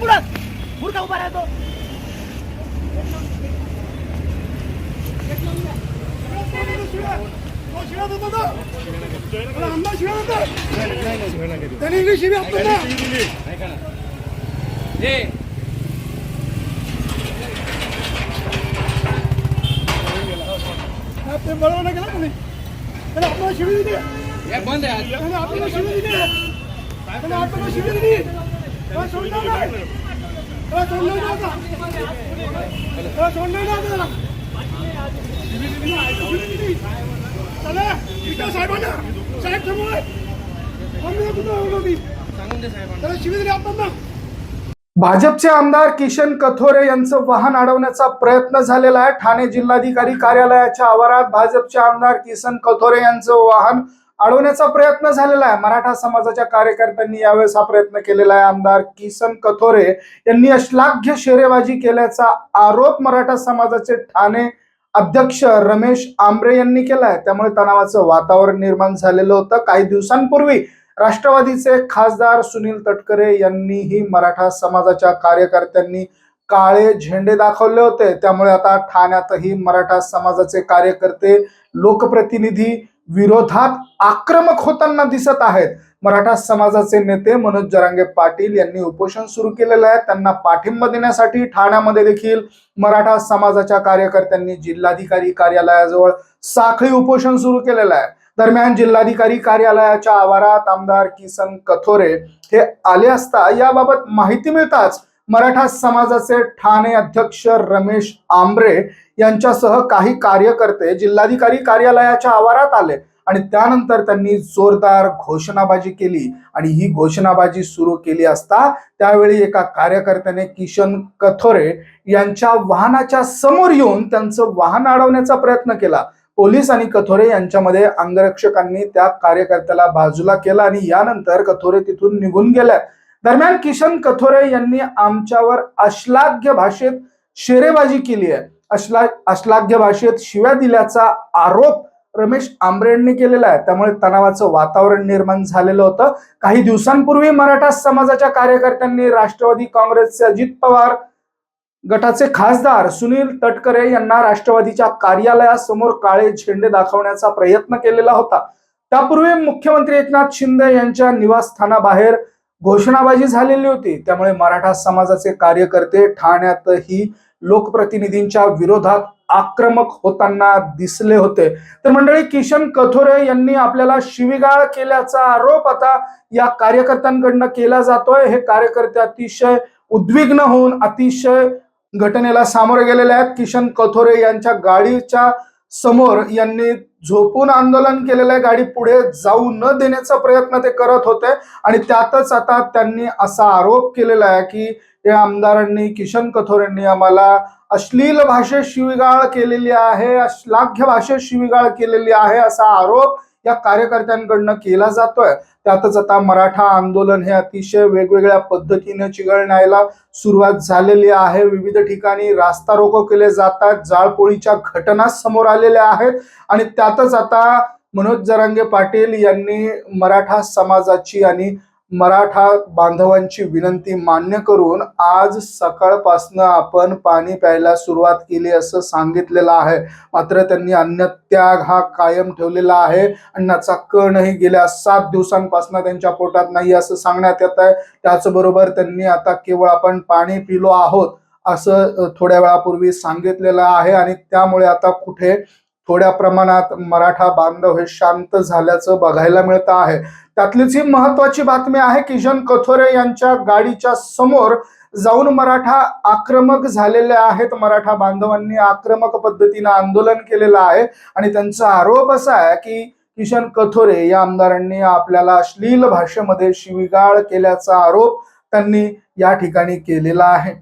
पुढं पुढं का उभा राहतो त्यांनी इंग्लिश शिवी आपल्याला ते बरोबर नाही केलं का नाही त्याने आपल्याला शिवी दिली त्याने आपल्याला शिवी दिली त्याने आपल्याला शिवी दिली भाजपचे आमदार किशन कथोरे यांचं वाहन अडवण्याचा प्रयत्न झालेला आहे. ठाणे जिल्हाधिकारी कार्यालयाच्या आवारात भाजपचे आमदार किशन कथोरे यांचं वाहन अडवण्याचा प्रयत्न झालेला आहे. मराठा समाजाच्या कार्यकर्त्यांनी यावेळेस हा प्रयत्न केलेला आहे. आमदार किसन कथोरे यांनी अश्लाघ्य शेरेबाजी केल्याचा आरोप मराठा समाजाचे ठाणे अध्यक्ष रमेश आंबरे यांनी केलाय त्यामुळे तणावाचं वातावरण निर्माण झालेलं होतं. काही दिवसांपूर्वी राष्ट्रवादीचे खासदार सुनील तटकरे यांनीही मराठा समाजाच्या कार्यकर्त्यांनी काळे झेंडे दाखवले होते. त्यामुळे आता ठाण्यातही मराठा समाजाचे कार्यकर्ते लोकप्रतिनिधी विरोधात आक्रमक होताना दिसत आहेत. मराठा समाजाचे नेते मनोज जरांगे पाटील यांनी उपोषण सुरू केलेलं आहे. त्यांना पाठिंबा देण्यासाठी ठाण्यामध्ये देखील मराठा समाजाच्या कार्यकर्त्यांनी जिल्हाधिकारी कार्यालयाजवळ साखळी उपोषण सुरू केलेलं आहे. दरम्यान जिल्हाधिकारी कार्यालयाच्या आवारात आमदार किसन कथोरे हे आले असता याबाबत माहिती मिळताच मराठा समाजाचे ठाणे अध्यक्ष रमेश आंबरे यांच्यासह काही कार्यकर्ते जिल्हाधिकारी कार्यालयाच्या आवारात आले आणि त्यानंतर त्यांनी जोरदार घोषणाबाजी केली. आणि ही घोषणाबाजी सुरू केली असता त्यावेळी एका कार्यकर्त्याने किशन कथोरे यांच्या वाहनाच्या समोर येऊन त्यांचं वाहन अडवण्याचा प्रयत्न केला. पोलीस आणि कथोरे यांच्यामध्ये अंगरक्षकांनी त्या कार्यकर्त्याला बाजूला केला आणि यानंतर कथोरे तिथून निघून गेल्या. दरम्यान किशन कथोरे यांनी आमच्यावर अश्लाघ्य भाषेत शेरेबाजी केली आहे. अश्ला अश्लाघ्य भाषेत शिव्या दिल्याचा आरोप रमेश आंबरेंनी केलेला आहे. त्यामुळे तणावाचं वातावरण निर्माण झालेलं होतं. काही दिवसांपूर्वी मराठा समाजाच्या कार्यकर्त्यांनी राष्ट्रवादी काँग्रेसचे अजित पवार गटाचे खासदार सुनील तटकरे यांना राष्ट्रवादीच्या कार्यालयासमोर काळे झेंडे दाखवण्याचा प्रयत्न केलेला होता. त्यापूर्वी मुख्यमंत्री एकनाथ शिंदे यांच्या निवासस्थानाबाहेर घोषणाबाजी झालेली होती. त्यामुळे मराठा समाजाचे कार्यकर्ते ठाण्यातही लोकप्रतिनिधींच्या विरोधात आक्रमक होताना दिसले होते. तर मंडळी किशन कथोरे यांनी आपल्याला शिवीगाळ केल्याचा आरोप आता या कार्यकर्त्यांकडनं केला जातोय. हे कार्यकर्ते अतिशय उद्विग्न होऊन अतिशय घटनेला सामोरे गेलेले आहेत. किशन कथोरे यांच्या गाडीच्या समोर यांनी झोपून आंदोलन केलेलं आहे गाडी पुढे जाऊ न देण्याचा प्रयत्न ते करत होते. आणि त्यातच आता त्यांनी असा आरोप केलेला आहे की या आमदारांनी किशन कथोरेंनी आम्हाला अश्लील भाषेत शिवीगाळ केलेली आहे अश्लाघ्य भाषेत शिवीगाळ केलेली आहे असा आरोप या कार्यकर्त्यांकडनं केला जातोय. त्यातच आता मराठा आंदोलन हे अतिशय वेगवेगळ्या पद्धतीने चिघळण्याला सुरुवात झालेली आहे. विविध ठिकाणी रास्ता रोको केले जातात जाळपोळीच्या घटना समोर आलेल्या आहेत आणि त्यातच आता मनोज जरांगे पाटील यांनी मराठा समाजाची आणि मराठा बांधवांची विनंती मान्य करून आज सकाळपासनं आपण पाणी प्यायला सुरुवात केली असं सांगितलेलं आहे. मात्र त्यांनी अन्नत्याग हा कायम ठेवलेला आहे. अन्नाचा कणही गेल्या सात दिवसांपासून त्यांच्या पोटात नाही असं सांगण्यात येत आहे. त्याचबरोबर त्यांनी आता केवळ आपण पाणी पिलो आहोत असं थोड्या वेळापूर्वी सांगितलेलं आहे आणि त्यामुळे आता कुठे थोड्या प्रमाणात मराठा बांधव हे शांत झाल्याचं बघायला मिळतं आहे. त्यातलीच ही महत्वाची बातमी आहे किशन कथोरे यांच्या गाडीच्या समोर जाऊन मराठा आक्रमक झालेले आहेत. मराठा बांधवांनी आक्रमक पद्धतीनं आंदोलन केलेलं आहे. आणि त्यांचा आरोप असा आहे की किशन कथोरे या आमदारांनी आपल्याला अश्लील भाषेमध्ये शिवीगाळ केल्याचा आरोप त्यांनी या ठिकाणी केलेला आहे.